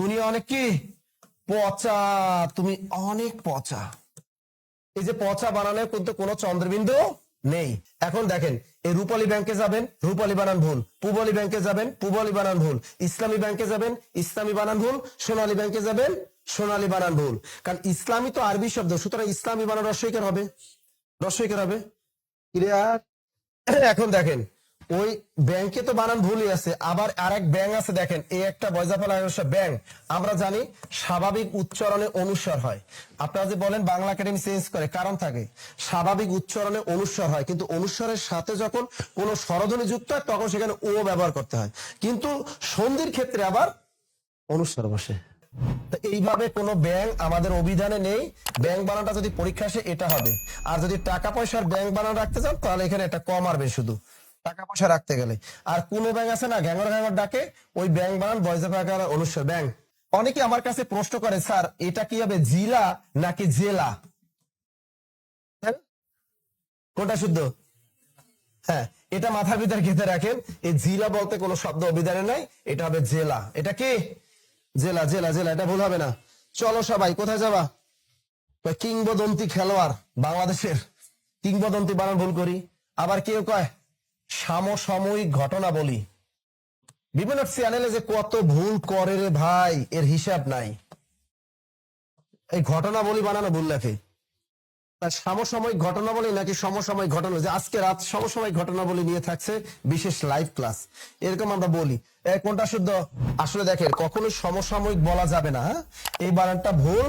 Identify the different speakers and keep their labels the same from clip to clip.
Speaker 1: তুমি অনেক কি? পচা। তুমি অনেক পচা। এই যে পচা বানানো কিন্তু কোনো চন্দ্রবিন্দু নেই। এখন দেখেন, এই রূপালী ব্যাংকে যাবেন, রূপালী বানান ভুল। পুবলী ব্যাংকে যাবেন, পুবলী বানান ভুল। ইসলামী ব্যাংকে যাবেন, ইসলামী বানান ভুল। সোনালী ব্যাংকে যাবেন, সোনালী বানান ভুল। কারণ ইসলামী তো আরবি শব্দ, সুতরাং ইসলামী বানান রস্বইকার হবে? রস্বইকার হবে? এখন দেখেন ওই ব্যাংকে তো বানান ভুলই আছে। আবার আরেক ব্যাংক আছে, দেখেন, এই একটা বয়জাফল ব্যাংক আমরা জানি স্বাভাবিক উচ্চারণে অনুস্বার হয়। আপনারা যে বলেন বাংলা একাডেমি চেঞ্জ করে, কারণ থাকে? স্বাভাবিক উচ্চারণে অনুস্বার হয়, কিন্তু অনুস্বারের সাথে যখন কোনো স্বরধ্বনি যুক্ত হয়, তখন সেখানে ও ব্যবহার করতে হয়। কিন্তু সন্ধির ক্ষেত্রে আবার অনুস্বার বসে। এইভাবে কোনো ব্যাংক আমাদের অভিধানে নেই। ব্যাংক বানানটা যদি পরীক্ষা আসে, এটা হবে। আর যদি টাকা পয়সার ব্যাংক বানান রাখতে চান, তাহলে এখানে একটা কম আসবে শুধু। টাকা পয়সা রাখতে গেলে। আর কোন ব্যাংক আছে না গ্যাঙ্গর গ্যাঙ্গর ডাকে, ওই ব্যাংক বানান, বয়সে অনুষ্ঠ ব্যাংক অনেকে আমার কাছে প্রশ্ন করে, স্যার, এটা কি হবে, জিলা নাকি জেলা? হ্যাঁ? কোনটা শুদ্ধ? হ্যাঁ এটা মাথার ভিতরে গেঁথে রাখেন। এই জিলা বলতে কোনো শব্দ অভিধানে নাই, এটা হবে জেলা। এটা কি? জেলা জেলা জেলা, এটা ভুল হবে না। চলো সবাই, কোথায় যাবা? কিংবদন্তি খেলোয়াড় বাংলাদেশের। কিংবদন্তি বানান, ভুল করি। আবার কেউ কয় সমসাময়িক ঘটনা বলি বিভিন্ন চ্যানেলে যে কত ভুল করে রে ভাই, এর হিসাব নাই। এই ঘটনা বলি বানানো ভুল লেখে সমসাময়িক ঘটনা বলি নাকি সমসাময়িক ঘটনা? যে আজকে রাত সমসাময়িক ঘটনা বলি নিয়ে থাকছে বিশেষ লাইভ ক্লাস এরকম আমরা বলি। কোনটা শুদ্ধ? আসলে দেখেন, কখনোই সমসাময়িক বলা যাবে না হ্যাঁ? এই বানানটা ভুল।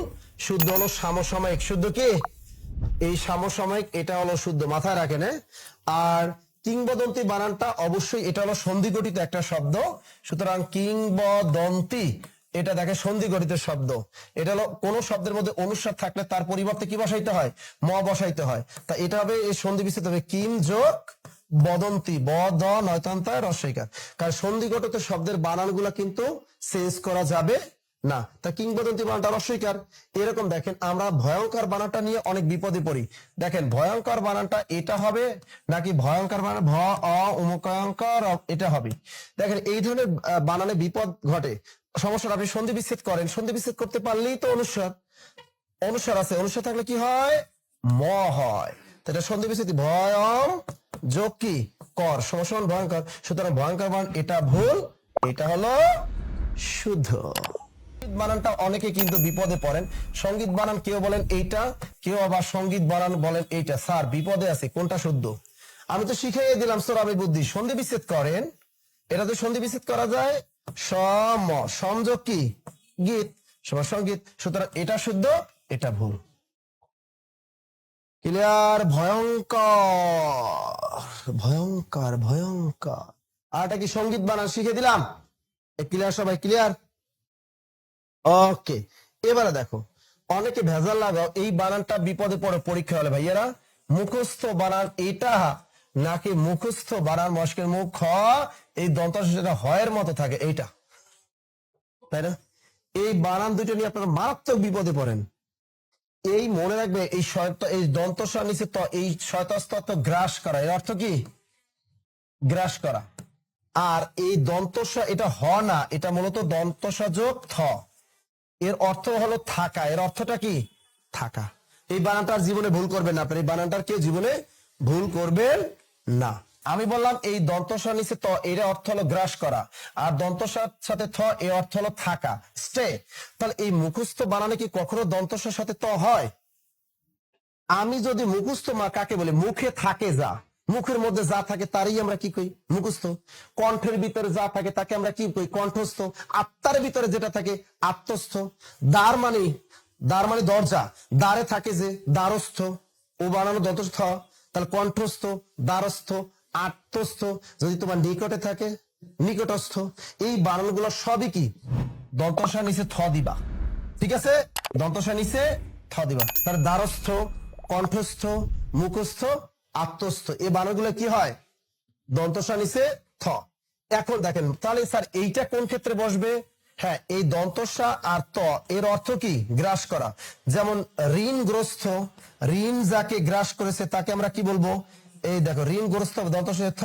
Speaker 1: শুদ্ধ হলো সমসাময়িক। শুদ্ধ কি? এই সমসাময়িক, এটা হলো শুদ্ধ। মাথায় রাখেন হ্যাঁ? আর কিংবদন্তি বানানটা অবশ্যই এটা হলো সন্ধিগঠিত একটা শব্দ। সুতরাং কিংবদন্তি, এটা দেখে সন্ধিগঠিত শব্দ। এটা হলো কোন শব্দের মধ্যে অনুস্বার থাকলে তার পরিবর্তে কি বসাইতে হয়? ম বসাইতে হয়। তা এটা হবে এই সন্ধি বিচ্ছেদ হবে কিম যোগ বদন্তি, ব, দ নয়তান্তায় রসইকার কারণ সন্ধিগঠিত শব্দের বানানগুলা কিন্তু চেঞ্জ করা যাবে না তা কিংবদন্তি বানানটা রস্বইকার এরকম দেখেন আমরা ভয়ঙ্কর বানানটা নিয়ে অনেক বিপদে পড়ি। দেখেন ভয়ঙ্কর বানানটা এটা হবে নাকি ভয়ঙ্কর বানান? ভ অ উমকয়ঙ্কর অ, এটা হবে। দেখেন এই ধরনের বানানে বিপদ ঘটে। সমস্যা আপনি সন্ধি বিচ্ছেদ করেন। সন্ধি বিচ্ছেদ করতে পারলেই তো অনুস্বার অনুস্বার আছে। অনুস্বার থাকলে কি হয়? ম হয়। তো এটা সন্ধি বিচ্ছেদ ভয়ম যোগ কি? কর। সমস্যা ভয়ঙ্কর। সুতরাং ভয়ঙ্কর বান এটা ভুল এটা হলো শুদ্ধ। সংগীত বানানটা অনেকে কিন্তু বিপদে পড়েন। সংগীত বানান কেউ বলেন এইটা, কেউ আবার সংগীত বানান বলেন এইটা। স্যার, বিপদে আছে, কোনটা শুদ্ধ? আমি তো শিখাইয়ে দিলাম সোরাবের বুদ্ধি। সন্ধি বিচ্ছেদ করেন। এটা তো সন্ধি বিচ্ছেদ করা যায়। সম, সংযোগ কি? গীত সবার সংগীত। সুতরাং এটা শুদ্ধ, এটা ভুল। ক্লিয়ার? ভয়ঙ্কর। ভয়ঙ্কর ভয়ঙ্কর। আর কি সংগীত বানান শিখে দিলাম? ক্লিয়ার সবাই, ক্লিয়ার? ওকে এবারে দেখো, অনেকে ভেজাল লাগাও, এই বানানটা বিপদে পড়ে পরীক্ষা হলে ভাইয়ারা, মুখস্থ বানান এটা নাকি মুখস্থ বানান মস্কের মুখ খ এই দন্ত হয়ের মতো থাকে এইটা। তাই না? এই বানান দুটো নিয়ে আপনারা মারাত্মক বিপদে পড়েন। এই মনে রাখবে, এই এই দন্তস্বর নিচে এই শয়তস্তত্ব গ্রাস করা, এর অর্থ কি? গ্রাস করা। আর এই দন্তস্ব এটা হ না, এটা মূলত দন্তস্ব যোগ থ। এর অর্থ হলো থাকা। এর অর্থটা কি? থাকা। এই বানানটার জীবনে ভুল করবেন না আপনার। এই বানানটার কেউ জীবনে ভুল করবেন না। আমি বললাম এই দন্তস্বর নিচে ত, এর অর্থ হলো গ্রাস করা। আর দন্তস্বর সাথে থ, এর অর্থ হলো থাকা, স্টে। তাহলে এই মুখস্থ বানানে কি কখনো দন্তস্বর সাথে ত হয়? আমি যদি মুখস্থ মা কাকে বলি, মুখে থাকে যা। মুখের মধ্যে যা থাকে তারই আমরা কি কই? মুখস্থ। কণ্ঠের ভিতরে যা থাকে তাকে আমরা কি কই? কণ্ঠস্থ। আত্মার ভিতরে যেটা থাকে, আত্মস্থ। দ্বার মানে দ্বার মানে দরজা। দ্বারে থাকে যে দ্বারস্থ। ও বানানো দন্তস্থ তাহলে কণ্ঠস্থ, দ্বারস্থ, আত্মস্থ। যদি তোমার নিকটে থাকে, নিকটস্থ। এই বানানগুলো সবই কি? দন্তসা নিচে থ দিবা। ঠিক আছে? দন্তসা নিচে থ দিবা। তার দ্বারস্থ, কণ্ঠস্থ, মুখস্থ আত্মস্থ। এ বানানগুলো কি হয়? দন্তসা নিচে থ। এখন দেখেন, তাহলে স্যার এইটা কোন ক্ষেত্রে বসবে? হ্যাঁ এই দন্তসা আর ত, এর অর্থ কি? গ্রাস করা। যেমন ঋণগ্রস্ত, ঋণ যাকে গ্রাস করেছে তাকে আমরা কি বলব? এই দেখো, ঋণগ্রস্ত দন্তসা থ।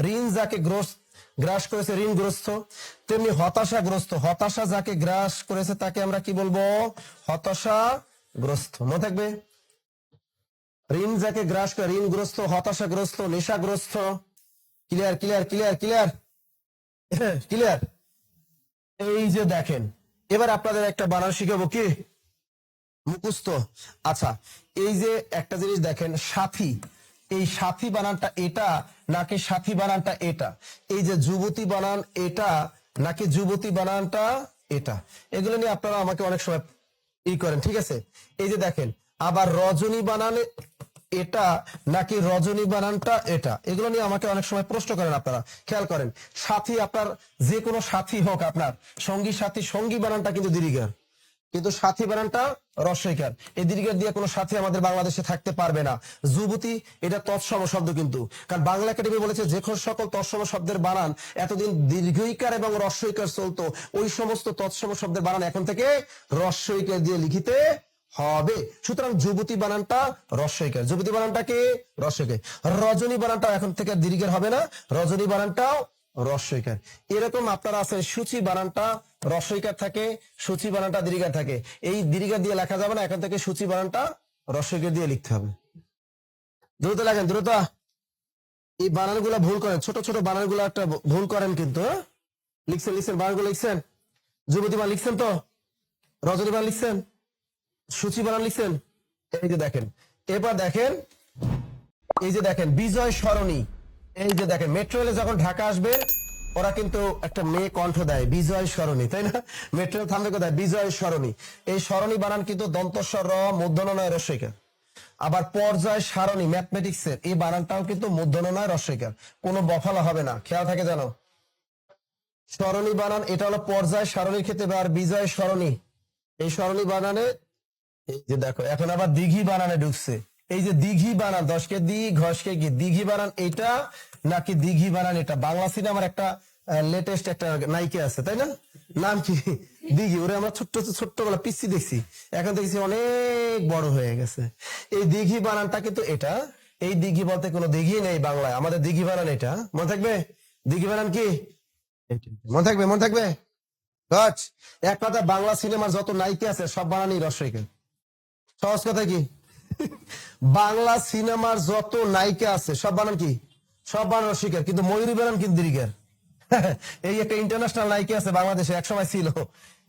Speaker 1: ঋণ যাকে গ্রস- গ্রাস করেছে ঋণগ্রস্ত। তেমনি হতাশাগ্রস্ত, হতাশা যাকে গ্রাস করেছে তাকে আমরা কি বলব? হতাশাগ্রস্ত। মনে থাকবে? ঋণ যাকে গ্রাস করে, ঋণগ্রস্ত, হতাশাগ্রস্ত, নেশাগ্রস্ত। Clear clear clear clear clear এই যে দেখেন, এবার আপনাদের একটা বানান শিখাবো কি? মুখস্থ। আচ্ছা এই যে একটা জিনিস দেখেন, সাথী। এই সাথী বানানটা এটা নাকি সাথী বানানটা এটা? এই যে যুবতী বানান এটা নাকি যুবতী বানানটা এটা? এগুলো নিয়ে আপনারা আমাকে অনেক সময় ই করেন, ঠিক আছে? এই যে দেখেন, আবার রজনী বানানে এটা নাকি রজনী বানানটা এটা? এগুলো নিয়ে আমাকে অনেক সময় প্রশ্ন করেন আপনারা। খেয়াল করেন, সাথী আপনার, যে কোনো সাথী হোক আপনার, সঙ্গী সাথী, সঙ্গী বানানটা কিন্তু দীর্ঘার কিন্তু সাথী বানানটা রস্বইকার এই দীর্ঘের দিয়ে কোনো সাথী আমাদের বাংলাদেশে থাকতে পারবে না। যুবতী, এটা তৎসম শব্দ কিন্তু। কারণ বাংলা একাডেমি বলেছে, যে সকল তৎসম শব্দের বানান এতদিন দীর্ঘইকার এবং রস্বইকার চলতো, ওই সমস্ত তৎসম শব্দের বানান এখন থেকে রস্বইকার দিয়ে লিখিতে হবে। সুতরাং যুবতী বানানটা রস্বইকার যুবতী বানানটাকে রস্বইকার রজনী বানানটা এখন থেকে দীর্ঘের হবে না। রজনী বানানটাও রস্বইকার এরকম আপনারা আছেন, সূচি বানানটা রস্বইকার থাকে, সূচি বানানটা দীর্ঘার থাকে। এই দীর্ঘার দিয়ে লেখা যাবে না, এখন থেকে সূচি বানানটা রস্বইকার দিয়ে লিখতে হবে। দ্রুত লেখেন, দ্রুত। এই বানানগুলো ভুল করেন, ছোট ছোট বানানগুলো একটা ভুল করেন কিন্তু হ্যাঁ? লিখছেন লিখছেন, বানানগুলো লিখছেন? যুবতী বান লিখছেন তো? রজনী বান লিখছেন? সূচি বানান লিখছেন? এই যে দেখেন। এবার দেখেন, এই যে দেখেন, বিজয় সরণি। এই যে দেখেন মেট্রো রেলে যখন ঢাকা আসবে, ওরা কিন্তু একটা মেয়ে কণ্ঠ দেয়, বিজয় সরণি, তাই না? মেট্রো থামবে কোথায়? বিজয় সরণি। এই সরণি বানান কিন্তু দন্তস্বর, র মূর্ধন্য নয় রস্বইকার আবার পর্যায় সারণী ম্যাথমেটিক্স এর এই বানানটাও কিন্তু মূর্ধন্য নয় রস্বইকার কোনো বফালা হবে না, খেয়াল থাকে জানো সরণি বানান, এটা হলো পর্যায় সারণীর ক্ষেত্রে আর বিজয় সরণি। এই সরণি বানানে এই যে দেখো, এখন আবার দিঘি বানানে ঢুকছে। এই যে দিঘি বানান, দশকে দি, ঘষকে গি, দিঘি বানান এটা নাকি দিঘি বানান এটা? বাংলা সিনেমার একটা লেটেস্ট একটা নায়িকা আছে, তাই না? নাম কি? দিঘি। ওরে আমরা ছোট্ট, ছোট্টবেলা পিসি দেখছি। এখন দেখছি অনেক বড় হয়ে গেছে। এই দিঘি বানানটা কিন্তু এটা। এই দিঘি বলতে কোনো দিঘি নেই বাংলায়। আমাদের দিঘি বানান এটা। মনে থাকবে? দিঘি বানান কি? মনে থাকবে মনে থাকবে? এক কথা বাংলা সিনেমার যত নায়িকা আছে, সব বানানি রসইকে সহজ কথা কি? বাংলা সিনেমার যত নায়িকা আছে, সব বানান কি? সব বানান অস্বীকার, কিন্তু ময়ূরী বানান কিন্তু দীর্ঘের এই একটা ইন্টারন্যাশনাল নায়িকা আছে বাংলাদেশে, একসময় ছিল।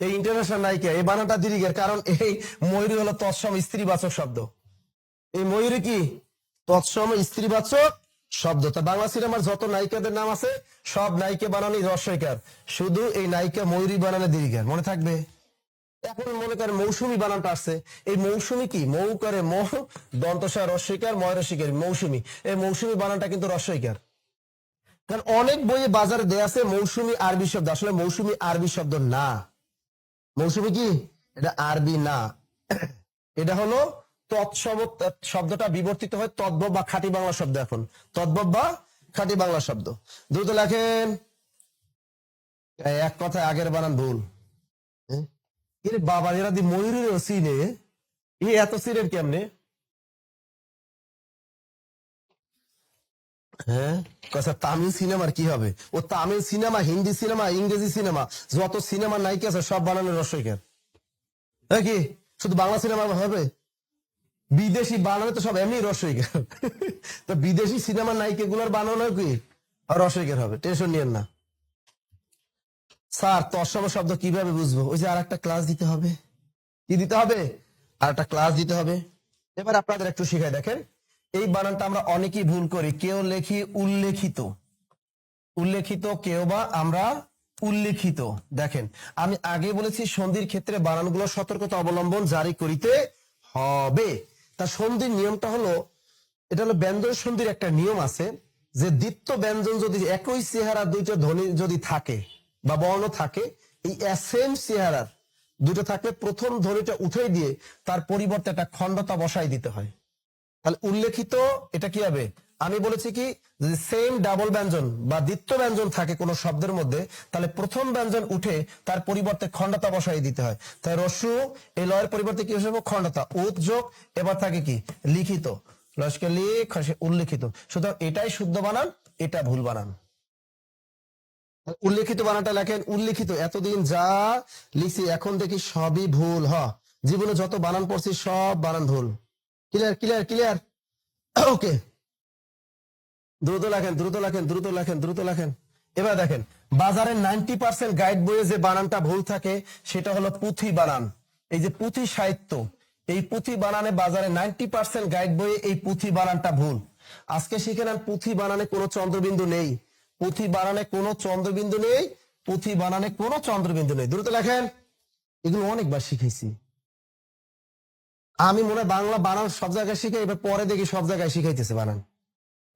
Speaker 1: এই ইন্টারন্যাশনাল নায়িকা, এই বানানটা দীর্ঘের কারণ এই ময়ূরী হলো তৎসম স্ত্রীবাচক শব্দ। এই ময়ূরী কি? তৎসম স্ত্রীবাচক শব্দ। তা বাংলা সিনেমার যত নায়িকাদের নাম আছে, সব নায়িকা বানানি রস্বইকার শুধু এই নায়িকা ময়ূরী বানানে দীর্ঘের মনে থাকবে? এখন মনে করেন মৌসুমি বানানটা আসছে। এই মৌসুমি কি? মৌ করে মৌ দন্তসা রস্বইকার ময় রসিকার মৌসুমি। এই মৌসুমি বানানটা কিন্তু রস্বইকার কারণ অনেক বইয়ে বাজারে দেয়া আছে মৌসুমি আরবি শব্দ। আসলে মৌসুমি আরবি শব্দ না। মৌসুমি কি? এটা আরবি না। এটা হলো তৎসব, শব্দটা বিবর্তিত হয় তদ্ভব বা খাঁটি বাংলা শব্দ এখন। তদ্ভব বা খাঁটি বাংলা শব্দ। দ্রুত লেখেন। এক কথায় আগের বানান ভুল। হ্যাঁ? বাবা এরা দি ময়ূরের সিনে এ। এত সিনের কেমনে? হ্যাঁ? কথা তামিল সিনেমার কি হবে? ও তামিল সিনেমা, হিন্দি সিনেমা, ইংরেজি সিনেমা, যত সিনেমা নায়িকা আছে, সব বানানো রসইকার হ্যাঁ কি? শুধু বাংলা সিনেমা হবে? বিদেশি বানানো তো সব এমনি রসইকার তো বিদেশি সিনেমা নায়িকা গুলোর বানানো কি? রসইকার হবে? টেনশন নিয়েন না। স্যার তৎসম শব্দ কীভাবে বুঝব? ওই যে আর একটা ক্লাস দিতে হবে। কি দিতে হবে? আর একটা ক্লাস দিতে হবে। এবার আপনাদের একটু শিখাই, দেখেন। এই বানানটা আমরা অনেকেই ভুল করি। কেউ লেখি উল্লেখিত। উল্লেখিত কেউ বা আমরা উল্লেখিত। দেখেন, আমি আগে বলেছি সন্ধির ক্ষেত্রে বানানগুলো সতর্কতা অবলম্বন জারি করিতে হবে। তা সন্ধির নিয়মটা হলো, এটা হলো ব্যঞ্জন সন্ধির একটা নিয়ম আছে যে দ্বিত্ব ব্যঞ্জন যদি একই চেহারা দুইটা ধ্বনি যদি থাকে বা বর্ণ থাকে, এই সেম চেহারার দুটো থাকলে প্রথম ধ্বনিটা উঠে দিয়ে তার পরিবর্তে একটা খণ্ডতা বসাই দিতে হয়। তাহলে উল্লেখিত এটা কি হবে? আমি বলেছি কি, যদি সেম ডাবল ব্যঞ্জন বা দ্বিত্ব ব্যঞ্জন থাকে কোনো শব্দের মধ্যে, তাহলে প্রথম ব্যঞ্জন উঠে তার পরিবর্তে খণ্ডতা বসাই দিতে হয়। তাই রসু, এই লয়ের পরিবর্তে কি হিসেবে খণ্ডতা। উৎ যোগ এবার থাকে কি? লিখিত। লস্কে লিখ উল্লেখিত। সুতরাং এটাই শুদ্ধ বানান, এটা ভুল বানান। উল্লেখিত বানানটা লেখেন, উল্লেখিত, এতদিন যা লিখছি এখন দেখি সবই ভুল, হ। জীবনে যত বানান পড়ছি সব বানান ভুল। ক্লিয়ার ক্লিয়ার ক্লিয়ার ওকে দ্রুত লেখেন দ্রুত লেখেন দ্রুত লেখেন দ্রুত লেখেন। এবার দেখেন, বাজারে নাইনটি পার্সেন্ট গাইড বইয়ে যে বানানটা ভুল থাকে, সেটা হলো পুঁথি বানান। এই যে পুঁথি সাহিত্য, এই পুঁথি বানানে বাজারে নাইনটি পার্সেন্ট গাইড বইয়ে এই পুঁথি বানানটা ভুল। আজকে শিখে নেন পুঁথি বানানে কোনো চন্দ্রবিন্দু নেই। পুঁথি বানানে কোনো চন্দ্রবিন্দু নেই, পুঁথি বানানে কোনো চন্দ্রবিন্দু নেই। দ্রুত লেখেন, এগুলো অনেকবার শিখেছি। আমি মনে বাংলা বানান সব জায়গায় শিখে, এবার পরে দেখি সব জায়গায় শিখাইতেছে বানান।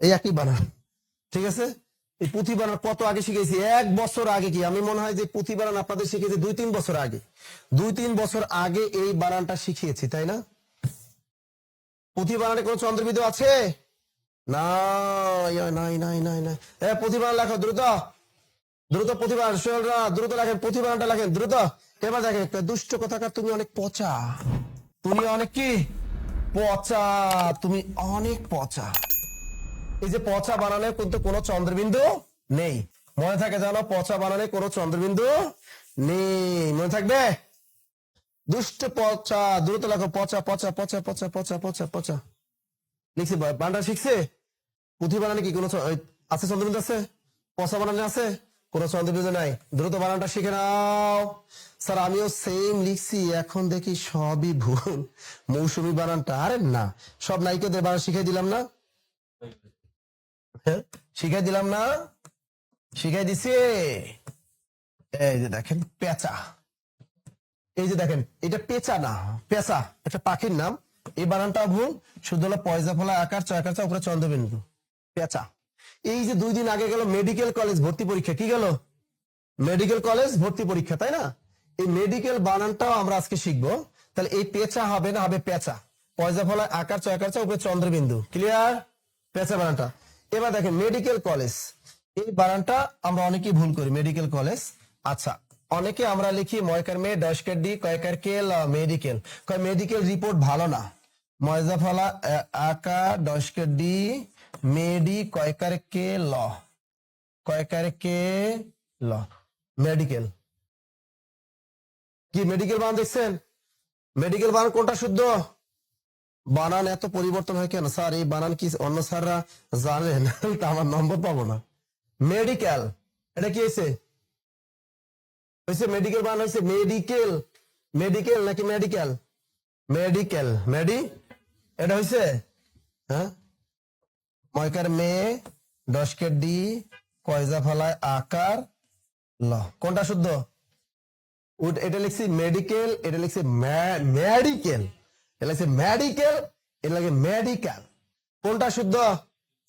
Speaker 1: এই একই বানান, ঠিক আছে? এই পুঁথি বানান কত আগে শিখেছি? এক বছর আগে কি? আমি মনে হয় যে পুঁথি বানান আপনাদের শিখেছি দুই তিন বছর আগে। দুই তিন বছর আগে এই বানানটা শিখিয়েছি, তাই না? পুঁথি বানানে কোনো চন্দ্রবিন্দু আছে? না নাই নাই নাই নাই এ পুঁথি লেখো, দ্রুত। দ্রুত প্রতিভা সোহেলরা, দ্রুত লেখেন প্রতিভাটা লেখেন, দ্রুত। এবার দেখেন দুষ্ট কথাকার, তুমি অনেক পচা। তুমি অনেক কি? পচা। তুমি অনেক পচা। এই যে পচা বানানে কিন্তু কোনো চন্দ্রবিন্দু নেই। মনে থাকে জানো, পচা বানানে কোনো চন্দ্রবিন্দু নেই। মনে থাকবে? দুষ্ট পচা। দ্রুত লেখো, পচা পচা পচা পচা পচা পচা পচা। লিখছি বানটা শিখছে। পুঁথি বানানে কি কোনো আছে চন্দ্রবিন্দু আছে? পচা বানানে আছে? কোনো চন্দ্রবিন্দু নাই। দ্রুত বানানটা শিখে নাও। স্যার, আমিও সেম লিখছি। এখন দেখি সবই ভুল। মৌসুমী বানানটা। আরে না, সব নায়িকাদের বানান শিখাই দিলাম না। হ্যাঁ? শিখাই দিলাম না। শিখাই দিছে। এই যে দেখেন, পেঁচা। এই যে দেখেন, এটা পেঁচা না, পেঁচা, একটা পাখির নাম। এই বানানটা ভুল। শুধু হলো পয়সা ফলা আকার চয়কার চা উপরে চন্দ্রবিন্দু পেঁচা। এই যে দুই দিন আগে গেল মেডিকেল কলেজ ভর্তি পরীক্ষা, কি গেল? মেডিকেল কলেজ ভর্তি পরীক্ষা, তাই না? এই মেডিকেল বানানটাও আমরা আজকে শিখব। তাহলে এই পেঁচা হবে না, হবে পেঁচা। পয়সা ফলা আকার চয়কার চা উপরে চন্দ্রবিন্দু ক্লিয়ার পেঁচা বানানটা। এবার দেখেন মেডিকেল কলেজ এই বানানটা আমরা অনেকেই ভুল করি মেডিকেল কলেজ আচ্ছা অনেকে আমরা লিখি ময়কার মে ডসকার ডি কয়কার কেল মেডিকেল কয় মেডিকেল রিপোর্ট ভালো না। ময়জা ফলা আকা ডসকার ডি মেডি কয়কার কে ল কয়কার কে ল মেডিকেল কি মেডিকেল বান দেখছেন? মেডিকেল বানান কোনটা শুদ্ধ? বানান এত পরিবর্তন হয় কেন? স্যার, এই বানান কি অন্য স্যাররা জানেন? তা আমার নম্বর পাবো না। মেডিকেল এটা কি হয়েছে? হয়েছে মেডিকেল বানান হয়েছে মেডিকেল মেডিকেল নাকি মেডিকেল মেডিকেল মেডি এটা হয়েছে হ্যাঁ? ময়কার মে দশকের ডি কয়জা ফলায় আকার, ল। কোনটা শুদ্ধ? উড- এটা লিখছি মেডিকেল এটা লিখছি মেডিকেল এটা লিখছি মেডিকেল এটা লাগে মেডিকেল কোনটা শুদ্ধ?